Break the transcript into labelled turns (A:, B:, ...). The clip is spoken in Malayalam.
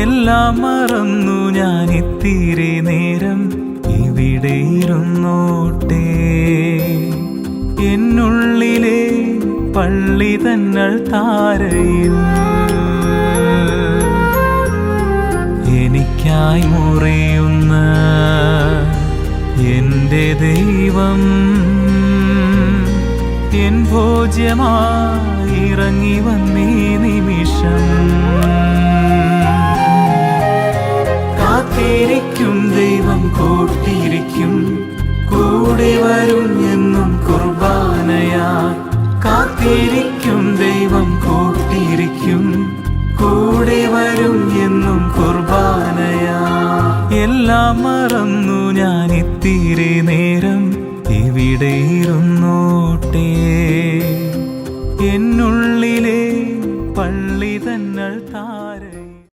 A: എല്ലാം മറന്നു ഞാൻ ഇത്തിരി നേരം ഇവിടെ ഇരുന്നോട്ടെ എന്നുള്ളിലെ പള്ളി തന്നൾ താരയിൽ എനിക്കായി മുറിയുന്ന എന്റെ ദൈവം എൻ ഭോജ്യമായി ഇറങ്ങി വന്നീ നിമിഷം. കാത്തിരിക്കും ദൈവം കൂട്ടിയിരിക്കും. കൂടെ വരും എന്നും കുർബാനയാ. എല്ലാം മറന്നു ഞാൻ ഇത്തിരി നേരം ഇവിടെ ഇരുന്നോട്ടെ എന്നുള്ള